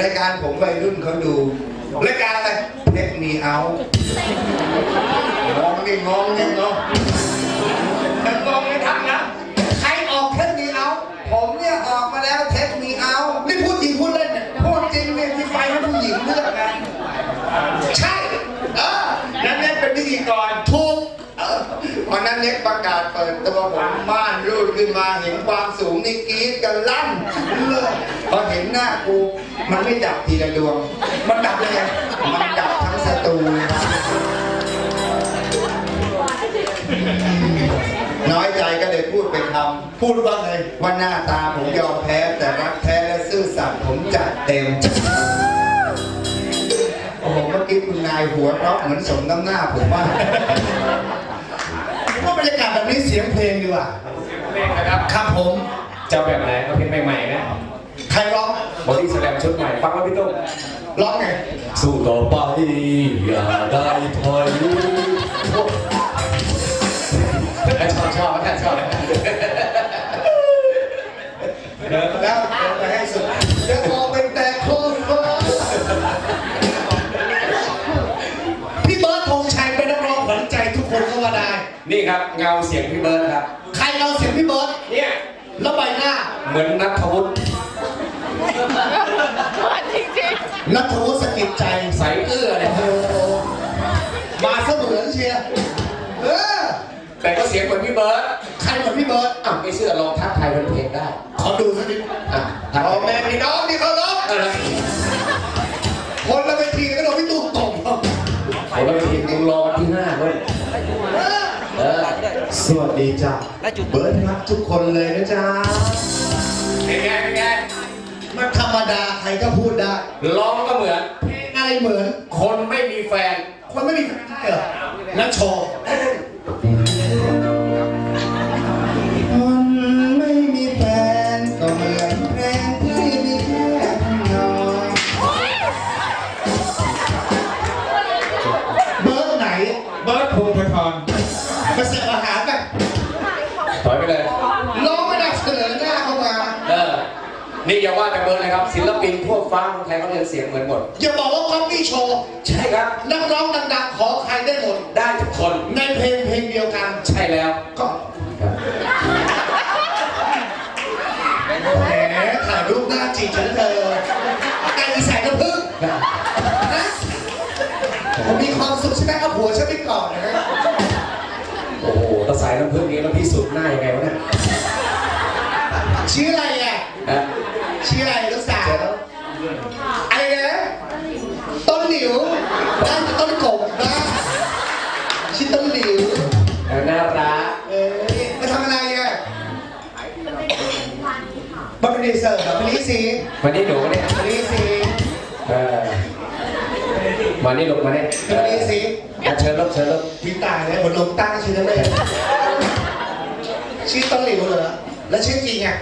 รายการผมวัยรุ่นเขาดู รายการอะไรเทคมีเอางงนี่งงนี่งงแต่งงไม่ทำนะ ใครออกเทคมีเอา ผมเนี่ยออกมาแล้วเทคมีเอา นี่พูดจริงพูดเล่นเนี่ยพูดจริงเนี่ยที่ไฟให้ผู้หญิงเลือกนะใช่ เออนั่นเนี่ยเป็นพิธีกรถูกเออวันนั้นเน็กประกาศเปิดตัวผมม่านรูดขึ้นมาเห็นความสูงนี่กรี๊ดกันลั่นเลยพอเห็นหน้ากู มันไม่ดับทีละดวง มันดับเลยไงมันดับทั้งสตูเลยนะน้อยใจก็เลยพูดเป็นคำพูดว่าไงว่าหน้าตาผมยอมแพ้ แต่รักแท้และซื่อสัตย์ผมจัดเต็ม โอ้โหเมื่อกี้คุณนายหัวเราะเหมือนสมน้ำหน้าผมมากว่าบรรยากาศแบบนี้เสียงเพลงดีกว่าเพลงนะครับครับผม เจ้าแบบไหนเอาเพลงใหม่ๆนะ ใครร้อง บอดี้สแลมชุดใหม่ฟังแล้วพี่ตุ้มร้องไงสู้ต่อไปอย่าได้ถอย นัทวุฒิสกิจใจใสเอื้อเนี่ยโอ้โหมาเสมือนเชียร์เออแต่ก็เสียงเหมือนพี่เบิร์ดใครเหมือนพี่เบิร์ดอะไม่เชื่อลองทักทายเป็นเพลงได้ ขอดูสักนิดอะทักพ่อแม่พี่น้องที่เขารักเออคนละเวทีก็โดนพี่ตูนตบไอ้บางทีมึงรอวันที่ห้าด้วยเออสวัสดีจ้าเบิร์ดรักทุกคนเลยนะจ๊ะเป็นไงเป็นไง มันธรรมดาใครก็พูดได้ร้องก็เหมือน เพลงอะไรเหมือน คนไม่มีแฟน คนไม่มีแฟนได้เหรอนักโชว์ ปินทั่วฟ้าเมืองไทยเขาเรียนเสียงเหมือนหมด อย่าบอกว่าก๊อปปี้โชว์ใช่ครับ นักร้องดังๆ ขอใครได้หมด ได้ทุกคน ในเพลงเพลงเดียวกัน ใช่แล้วก็ครับแหมถ่ายรูปหน้าจีบฉันเลยไก่ใส่น้ำผึ้งนะผมมีความสุขใช่ไหมเอาผัวฉันไปก่อนนะโอ้โหถ้าสายน้ำผึ้งนี้แล้วพี่สุดหน้ายังไงวะเนี่ยชื่ออะไรอะฮะชื่ออะไรลูก สาวอะไรนะต้นหลิวน่าจะต้นกบนะชื่อต้นหลิวน่ารักเอ้ยมาทำอะไรอะมาเป็นดีเซอร์แบบนี้สิวันนี้หนูเนี่ยมานี่สิเออมานี่ลงมาเนี่ยเอมาอนี่สิอะเชิญลบเชิญลบพี่ตายแล้วเหมือนลงตั้งชื่อนั่นเลยชื่อต้นหลิวเหรอแล้วชื่อจริงอะ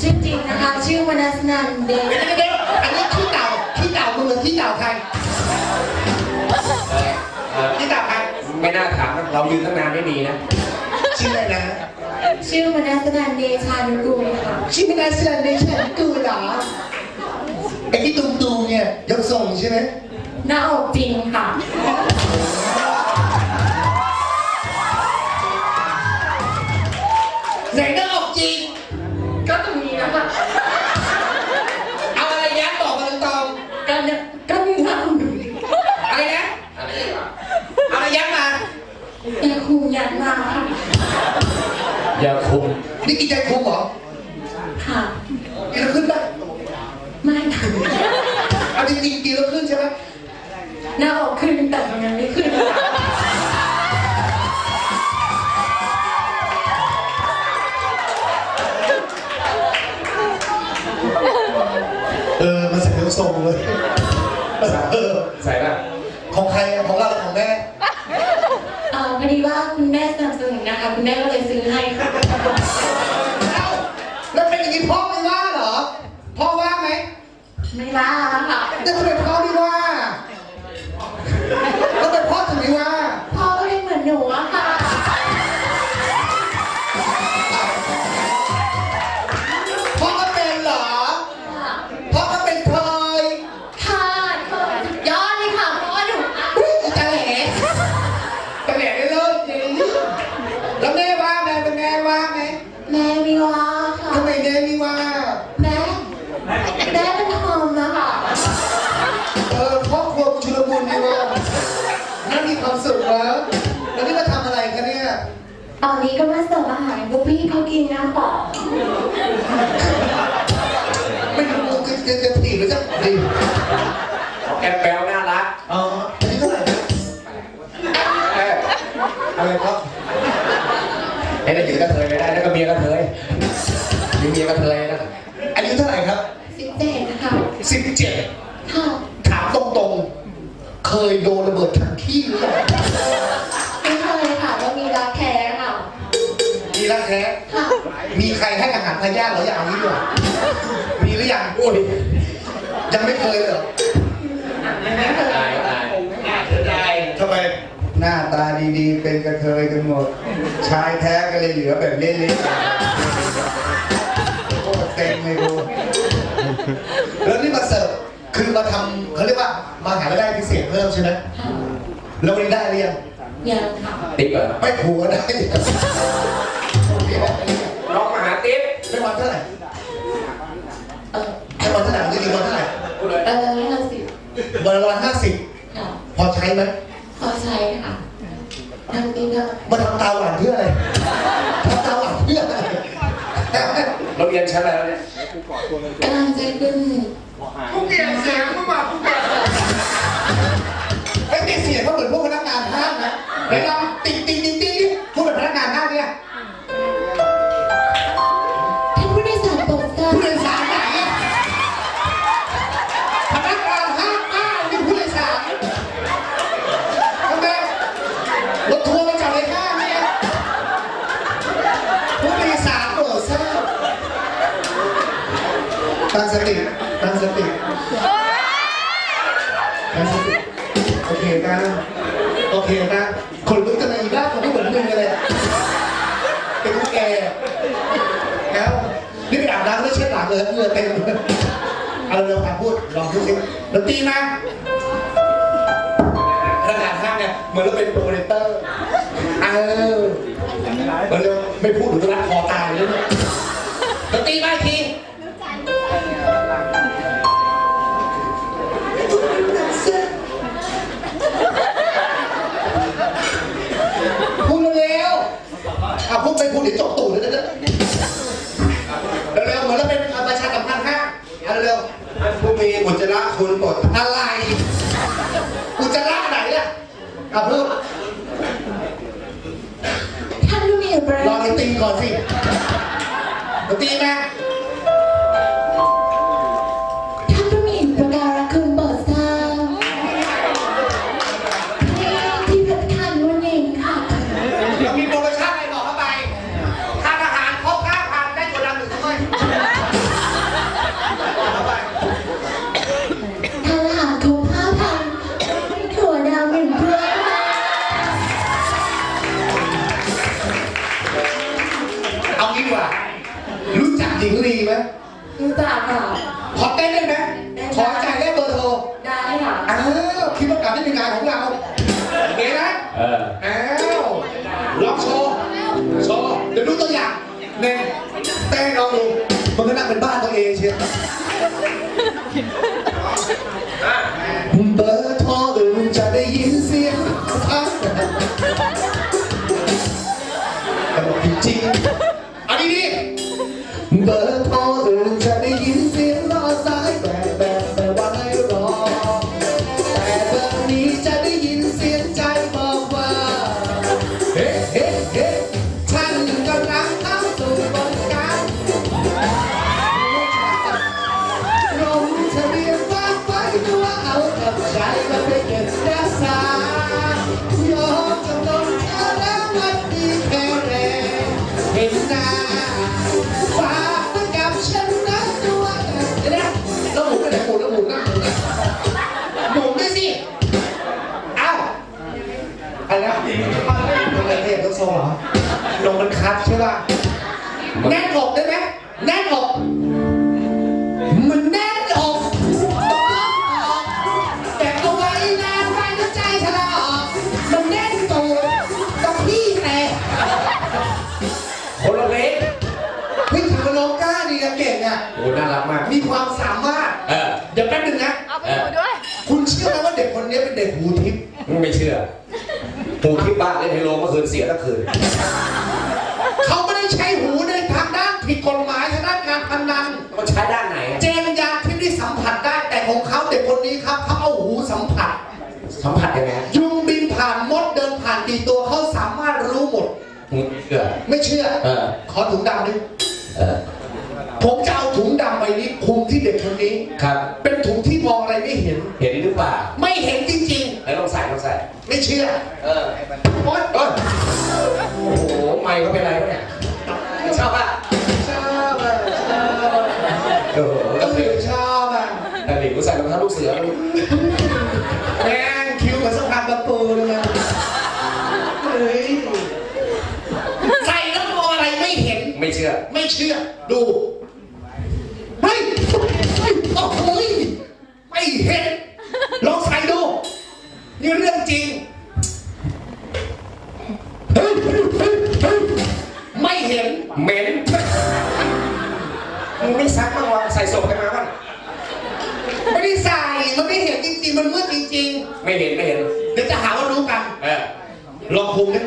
ชื่อจริงนะคะ ชื่อมนัสนันเดชเดี๋ยวเดี๋ยวอันนี้ที่เต่าที่เต่ามึงเหมือนที่เต่าใครเออเออที่เต่าใครไม่น่าถามนะเรายืนตั้งนานไม่ดีนะ ชื่ออะไรนะ ชื่อมนัสนันเดชานุกูลค่ะ ชื่อไม่ได้เสื้อในฉันกูเหรอไอ้ที่ตุงตูเนี่ยยกส่งใช่ไหมหน้าอกจริงค่ะไหน ยังคูยันมาค่ะอย่าคุมนี่กินใจคุมเหรอค่ะกินแล้วขึ้นปะไม่ค่ะเอาจริงๆกินแล้วขึ้นใช่ไหมหน้าอกขึ้นแต่มันยังไม่ขึ้นเออมันใส่ยกส่งเลยเออใส่ป่ะของใครของเราหรือของแม่ เอ่อพอดีว่าคุณแม่สนับสนุนนะ คะคุณแม่ก็เลยซื้อให้ค่ะเอ้าแล้วเป็นอย่างนี้พ่อไม่ว่าเหรอ พ่อว่าไหมไม่ว่าค่ะจะทำไม ตอนนี้ก็มาเสิร์ฟอาหารให้พวกพี่เขากินนะคะไม่รู้จะจะจะถีบหรือจะดีแอบแปลวน่ารักอ๋ออันนี้เท่าไหร่นะเอ้ยอะไรครับไอ้นั่นอยู่กระเทยไม่ได้นั่นก็เมียกระเทยมีเมียกระเทยนะอายุเท่าไหร่ครับสิบเจ็ดค่ะสิบเจ็ดค่ะถามตรงๆ เคยโดนระเบิดถังขี้หรือเปล่า มีใครให้อาหารพยาธิเหรออย่างนี้ด้วยมีหรือยังอุ้ยยังไม่เคยเลยเหรอไม่เคยตายตายทำไมหน้าตาดีๆ เป็นกระเทยกันหมด ชายแท้ก็เลยเหลือแบบเละๆโคตรเต็มเลยกูแล้วนี่มาเสิร์ฟคือมาทำเขาเรียกว่ามาหารายได้พิเศษเพิ่มใช่ไหมค่ะแล้ววันนี้ได้หรือยังยังค่ะ ติ๊กเหรอไม่ผัวได้ ไหมพอใช้ค่ะทำกินก็มาทำตาหวานเพื่ออะไรทำตาหวานเพื่ออะไรเราเรียนชั้นอะไรแล้วเนี่ยกำลังจะขึ้นกูเกลียดเสียง ทราบตั้งสติตั้งสติตั้งสติโอเคนะโอเคนะคนลุกจะมาอีกบ้างคนที่เหมือนมึงเลยอะเป็นผู้แก่แล้วนี่ไปอาบน้ำไม่เช็ดหลังเลยเหงื่อเต็มเลยเอาเร็วๆครับพูดลองพูดสิดนตรีมาพนักงานห้างเนี่ยเหมือนเราเป็นโปรโมเตอร์เออเร็วๆ ไม่พูดหรือรัดคอตายเลยเนี่ยดนตรีมาอีกทีพูดเร็วๆอะพูดไปพูดเดี๋ยวจบตูดเลยนะเร็วๆเหมือนเราเป็นประชาสัมพันธ์ห้างอะเร็วผู้มีอุจจาระคุณหมดๆอะไรกูจะลากไหนล่ะอะพูด ท่านผู้มีอุปรอ งี้ดีกว่า รู้จักหญิงลีไหมรู้จักค่ะ ขอเต้นได้ไหมขอจ่ายเลขเบอร์โทร ได้ค่ะ อ้าวคิดว่าการที่เป็นงานของเราโอเคนะเอออ้าวลองโชว์โชว์เดี๋ยวดูตัวอย่างเน่เต้นลองดูมันก็นั่งเป็นบ้านตัวเองเชียวเบอร์ สิอ้าวอะไรนะมันเป็นเทพต้องทรงเหรอนมมันคัดใช่ป่ะแน่นอกได้ไหมแน่นอกมันแน่นอกต้อกแต่เอาไว้นานไปแล้วใจทะเลาะออกมันแน่นตัวต้องพี่แต่คนละเล็กเฮ้ยถือว่าน้องกล้าดีอะเก่งอะโอ้น่ารักมาก มีความสามารถ เออ เดี๋ยวแป๊บนึงนะ ไหมว่าเด็กคนนี้เป็นเด็กหูทิพย์ไม่เชื่อหูที่บ้านเล่นไฮโลเมื่อคืนเสียทั้งคืนเขาไม่ได้ใช้หูในทางด้านผิดกฎหมายทางด้านการพนันมันใช้ด้านไหนอะเจนยาที่ได้สัมผัสได้แต่ของเขาเด็กคนนี้ครับเขาเอาหูสัมผัส สัมผัสยังไงยุงบินผ่านมดเดินผ่านกี่ตัวเขาสามารถรู้หมดหูเชื่อไม่เชื่อเออขอถุงดำดิเออผมจะเอาถุงดำใบนี้คลุมที่เด็กคนนี้ครับ เป็นถุง ชื่อเออโอ๊ยเอ้ยโอ้โห ไม่เขาเป็นไรวะเนี่ยชอบป่ะชอบอะชอบอะโอ้โหก็คือชอบอะแต่หลิวใส่รองเท้าลูกเสือลูกแม่งคิ้วเหมือนสะพานกระปูเลยนะเฮ้ยใส่แล้วมองอะไรไม่เห็น ไม่เชื่อ ไม่เชื่อ ดู เฮ้ยเฮ้ยโอ้โหยไม่เห็น ลองใส่ดู นี่เรื่องจริง ไม่เห็นไม่เห็นๆเดี๋ยวจะหาว่ารู้กันเออลองคุมดิ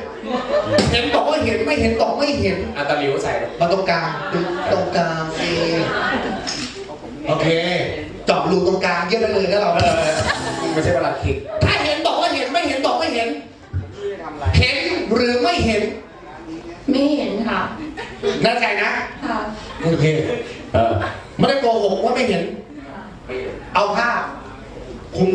เห็นบอกว่าเห็นไม่เห็นบอกไม่เห็นอาตาหลิวใส่มาตรงกลางดึงตรงกลางเอโอเคเจาะรูตรงกลางเยอะเลยแล้วเราเออไม่ใช่ประหลัดขิกถ้าเห็นบอกว่าเห็นไม่เห็นบอกไม่เห็นเห็นหรือไม่เห็น ไม่เห็นค่ะแน่ใจนะค่ะโอเคเออไม่ได้โกหกว่าไม่เห็น เอาผ้าคลุม